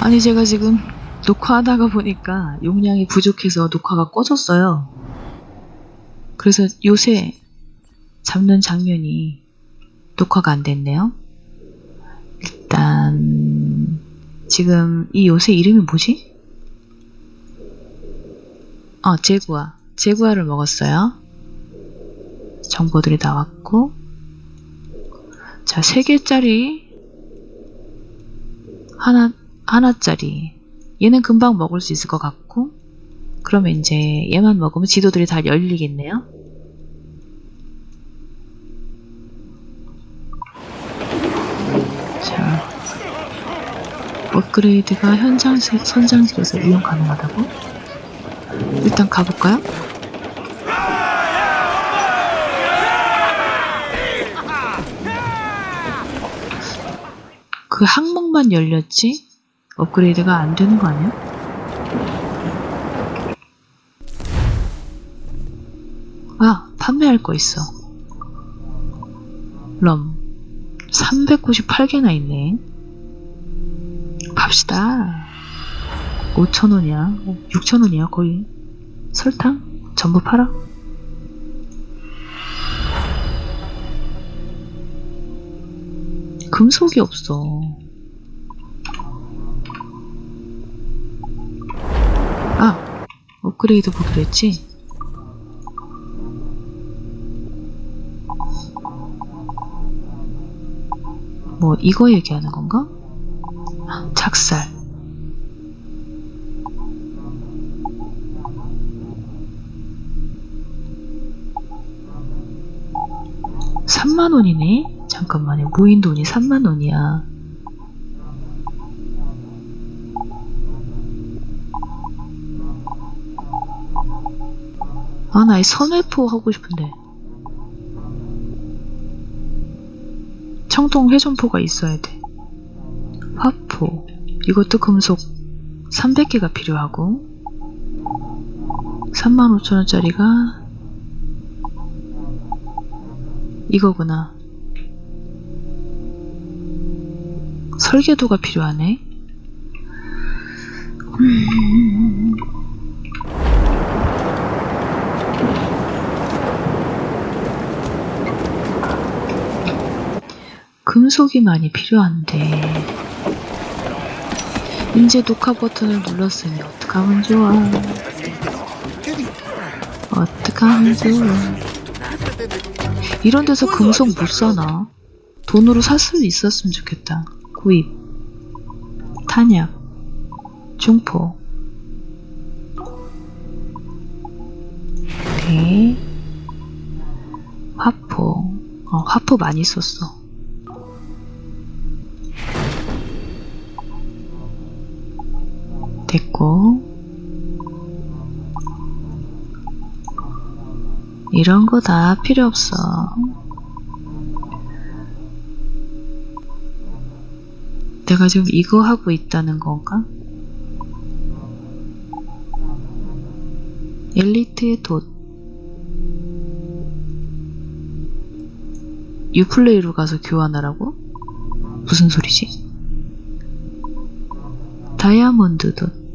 아니 제가 지금 녹화하다가 보니까 용량이 부족해서 녹화가 꺼졌어요. 그래서 요새 잡는 장면이 녹화가 안 됐네요. 일단 지금 이 요새 이름이 뭐지? 아 제구아 제구아를 먹었어요. 정보들이 나왔고 자 3개짜리 하나 하나짜리 얘는 금방 먹을 수 있을 것 같고 그러면 이제 얘만 먹으면 지도들이 다 열리겠네요. 자, 업그레이드가 현장 선장실에서 이용 가능하다고? 일단 가볼까요? 그 항목만 열렸지? 업그레이드가 안 되는 거 아니야? 아, 판매할 거 있어. 럼. 398개나 있네. 갑시다. 5천원이야. 6천원이야, 거의. 설탕? 전부 팔아? 금속이 없어. 업그레이드 보기로 했지? 뭐, 이거 얘기하는 건가? 작살. 삼만 원이네? 잠깐만요. 모인 돈이 3만 원이야. 아, 나 이 선회포 하고 싶은데. 청동 회전포가 있어야 돼. 화포. 이것도 금속 300개가 필요하고. 35,000원짜리가 이거구나. 설계도가 필요하네. 음. 금속이 많이 필요한데. 이제 녹화 버튼을 눌렀으니 어떡하면 좋아. 어떡하면 좋아. 이런 데서 금속 못 사나? 돈으로 살수 있었으면 좋겠다. 구입. 탄약. 중포. 네. 화포. 어, 화포 많이 썼어 됐고 이런 거 다 필요 없어 내가 지금 이거 하고 있다는 건가? 엘리트의 돛 유플레이로 가서 교환하라고? 무슨 소리지? 다이아몬드 돛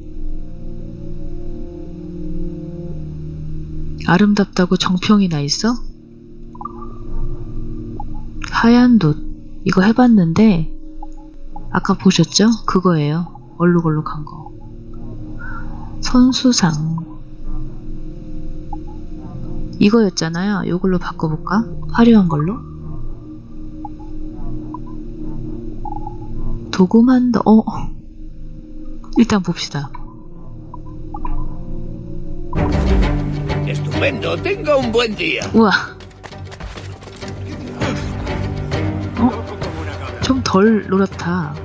아름답다고 정평이 나 있어? 하얀 돛 이거 해봤는데 아까 보셨죠? 그거예요. 얼룩얼룩한 거. 선수상. 이거였잖아요. 이걸로 바꿔볼까? 화려한 걸로? 도구만 더 어. 일단 봅시다 Estupendo, tenga un buen día. 우와. 어? 좀 덜 노랗다.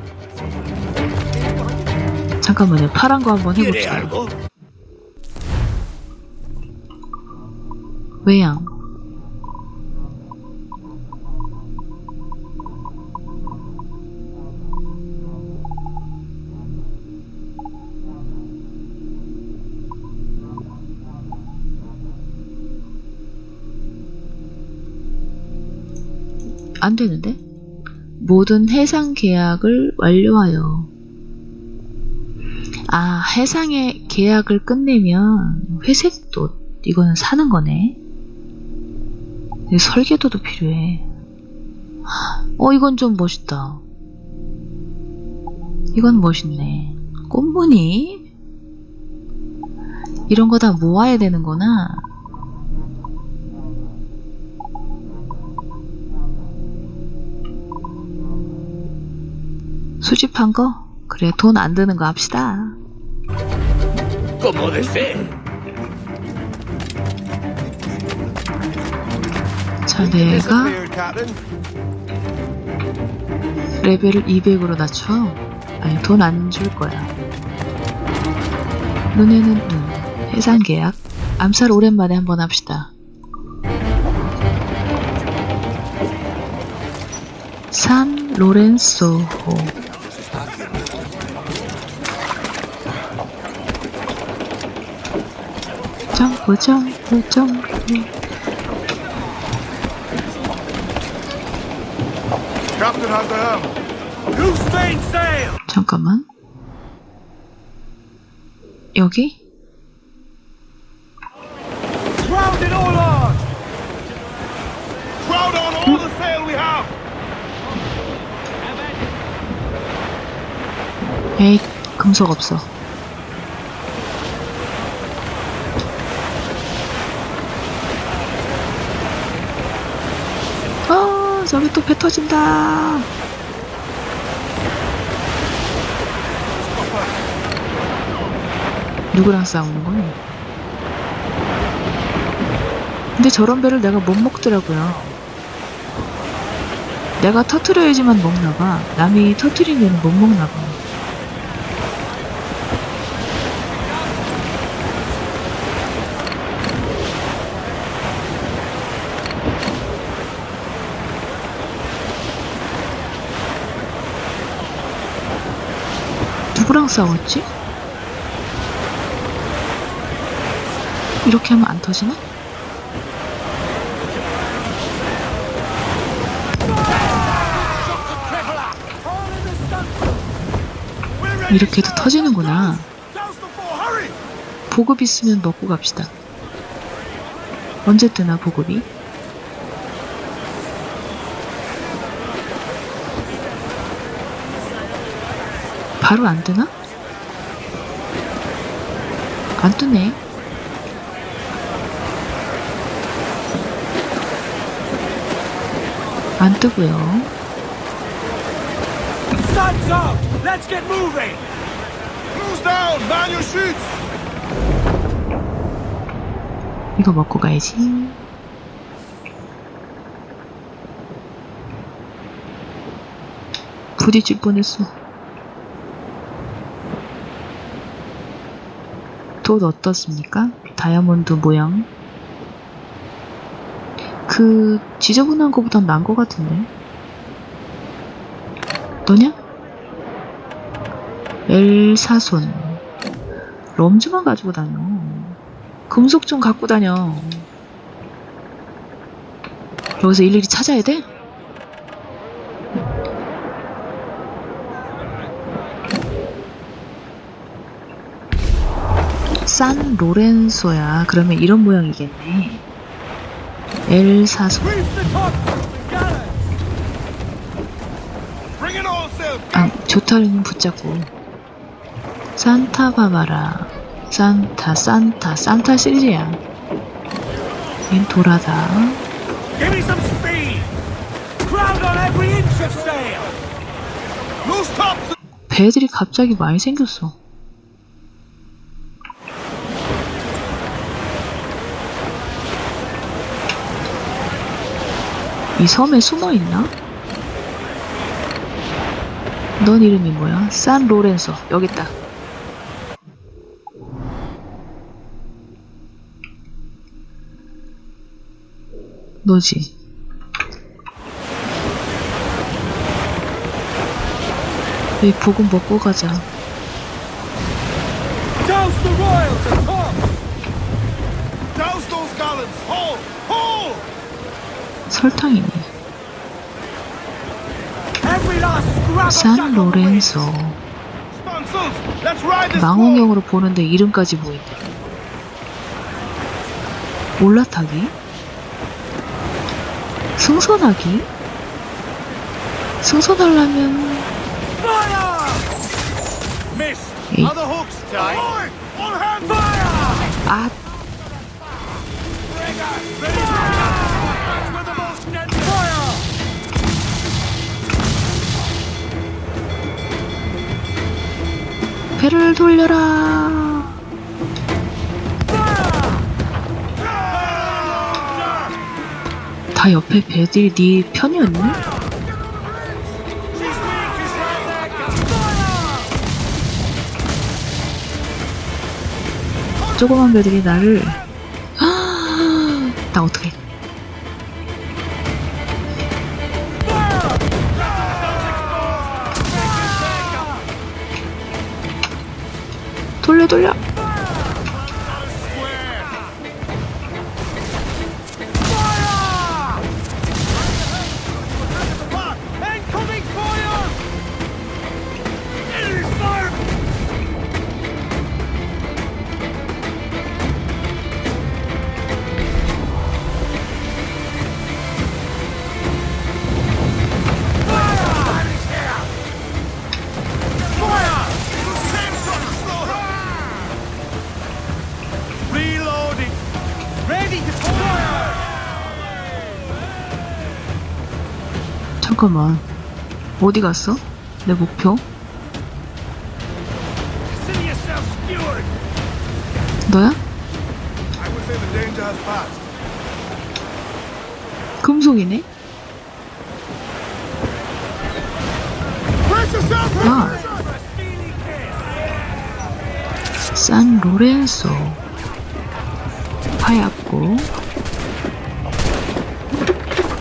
잠깐만요. 파란 거 한번 ¿Quiere 해봅시다. algo? 외양. 안 되는데? 모든 해상 계약을 완료하여 아, 해상의 계약을 끝내면 회색도 이거는 사는 거네. 설계도도 필요해. 어, 이건 좀 멋있다. 이건 멋있네. 꽃무늬? 이런 거 다 모아야 되는구나. 수집한 거? 그래, 돈 안 드는 거 합시다. Desee. 자, 내가 Disappeared, Captain. 레벨을 200으로 낮춰. 아니, 돈 안 줄 거야. 눈에는 눈. 해상 계약. 암살 오랜만에 한번 합시다. 산 로렌소호. The sail we have. 에이, 금속 없어. 아, 저기 또 배 터진다. 누구랑 싸우는 거니? 근데 저런 배를 내가 못 먹더라고요. 내가 터트려야지만 먹나봐. 남이 터트린 배는 못 먹나봐. 싸웠지? 이렇게 하면 안 터지나? 이렇게 해도 터지는구나. 보급 있으면 먹고 갑시다. 언제 뜨나 보급이? 바로 안 뜨나? 안 뜨네. 안 뜨고요. Sun's out. Let's get moving. Cruise down. Man your shoots. 이거 먹고 가야지. 부딪힐 뻔했어. 돈 어떻습니까? 다이아몬드 모양. 그 지저분한 거보단 나은 거 같은데. 너냐? 엘사손. 럼즈만 가지고 다녀. 금속 좀 갖고 다녀. 여기서 일일이 찾아야 돼? 산 로렌소야. 그러면 이런 모양이겠네. 엘사소. 아, 조타르는 붙잡고. 산타바바라. 산타, 산타, 산타 시리즈야. 얜 돌아다. 배들이 갑자기 많이 생겼어. 이 섬에 숨어 있나? 넌 이름이 뭐야? 산 로렌소. 여기 있다. 너지. 여기 보금 먹고 가자. Douse the royals at top. Douse those gallants. Haul. 설탕이네. 산 로렌소. 망원경으로 보는데 이름까지 보인대. 올라타기? 승선하기? 승선하려면. 에이. 배를 돌려라. 다 옆에 배들이 네 편이었니? 조그만 배들이 나를 나 어떡해 돌 잠깐만 어디 갔어? 내 목표? 너야? 금속이네? 아. 산 로렌소 하얗고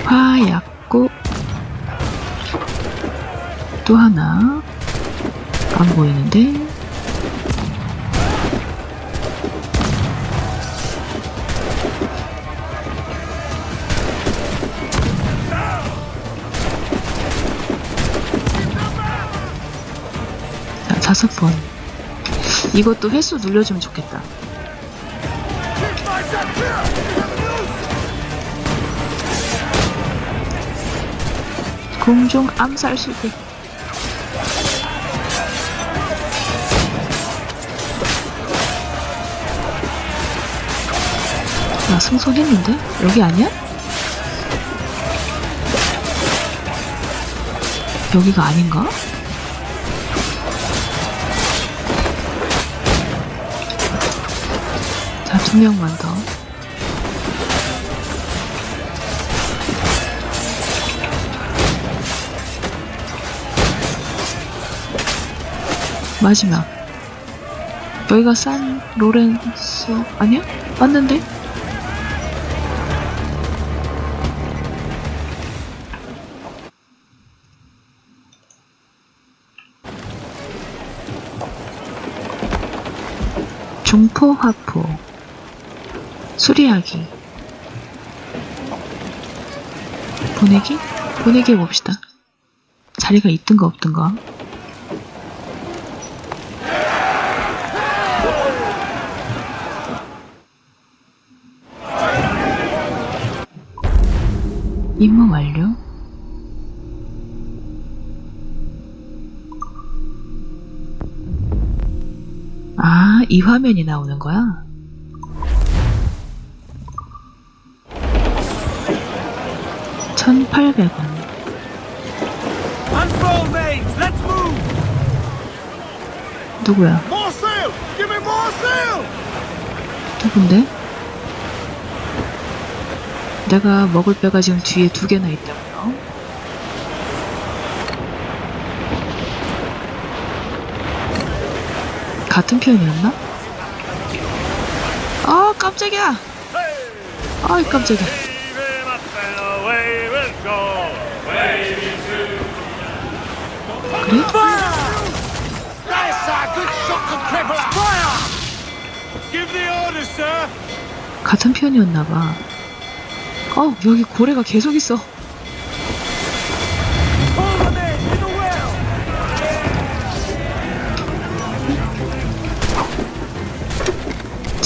하얗 또 하나. 안 보이는데? 자 다섯 번. 이것도 횟수 눌려주면 좋겠다. 공중 암살 실패 나 승선했는데? 여기 아니야? 여기가 아닌가? 자, 두 명만 더. 마지막. 여기가 산 로렌소 아니야? 맞는데? 포 화포. 수리하기. 보내기? 보내기 해봅시다. 자리가 있든가 없든가. 임무 완료 이 화면이 나오는 거야? 천팔백 원 Unroll names, let's move! 누구야? 누군데? 내가 먹을 배가 지금 뒤에 두 개나 있다고요? 같은 편이었나? 아 깜짝이야! 아이 깜짝이야 그래? 같은 편이었나봐 어 여기 고래가 계속 있어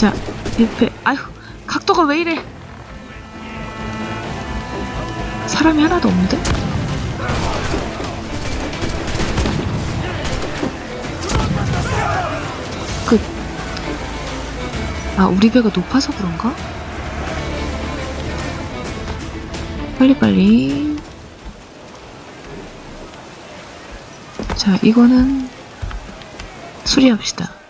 자, 옆에, 아휴, 각도가 왜 이래? 사람이 하나도 없는데? 끝. 아, 우리 배가 높아서 그런가? 빨리빨리. 자, 이거는 수리합시다.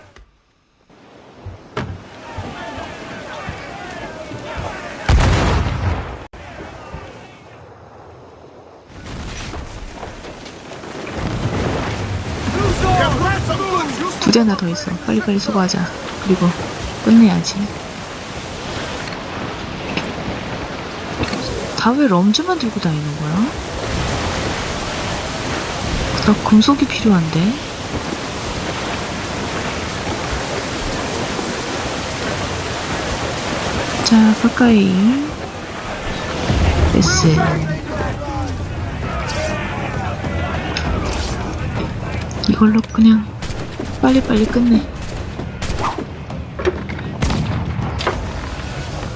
두 대나 더 있어. 빨리빨리 수거하자. 그리고 끝내야지. 다 왜 럼즈만 들고 다니는 거야? 나 금속이 필요한데? 자, 가까이. 됐어. 이걸로 그냥 빨리빨리 끝내.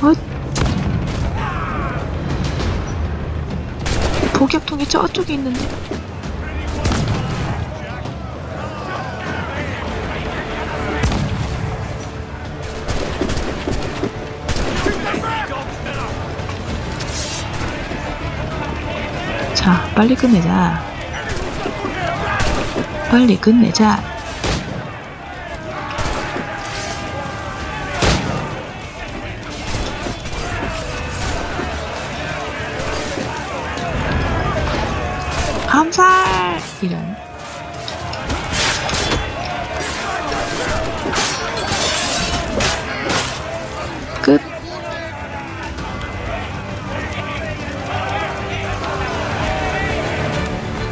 어? 복약통이 저쪽에 있는데. 자, 빨리 끝내자. 빨리 끝내자. 이런. 끝.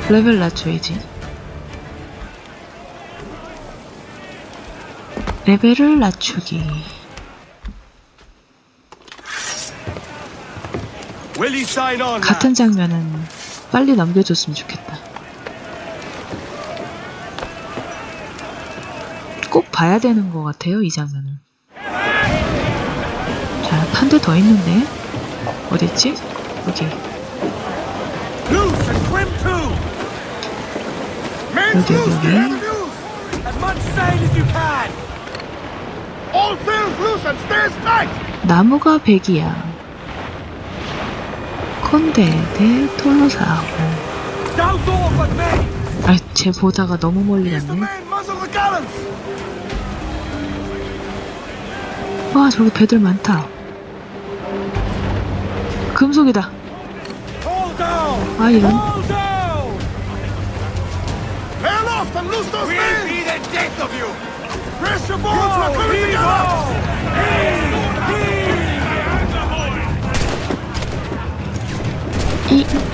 레벨 낮춰야지. 레벨을 낮추기. Will you sign on? lad? 같은 장면은 빨리 넘겨줬으면 좋겠다. 꼭 봐야 되는 것 같아요, 이 장면을. 자, 한 대 더 있는데? 어딨지? 여기. 여기, 여기. 나무가 백이야. 콘데 대 톨로사하고. 아, 쟤 보다가 너무 멀리 갔네. 와, 저기 배들 많다. 금속이다. 아, 이런. Hold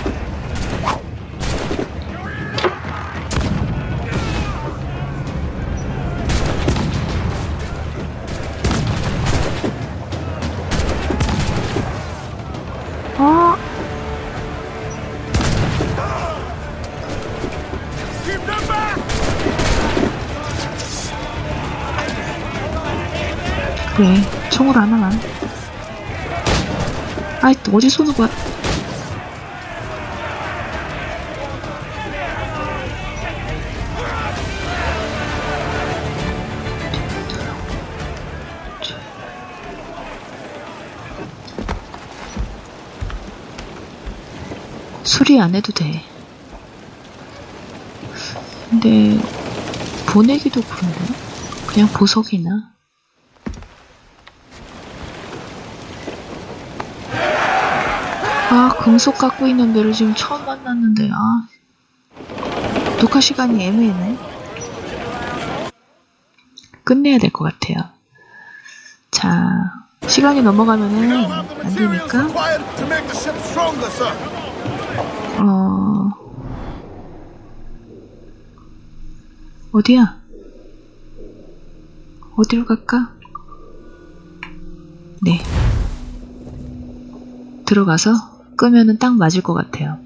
그래. 총을 하나만. 아이, 또 어디 쏘는 거야? 수리 안 해도 돼. 근데 보내기도 그런데 그냥 보석이나 아 금속 갖고 있는 배를 지금 처음 만났는데 아 녹화 시간이 애매하네 끝내야 될 것 같아요 자 시간이 넘어가면은 안 되니까. 어 어디야? 어디로 갈까? 네. 들어가서 끄면은 딱 맞을 것 같아요.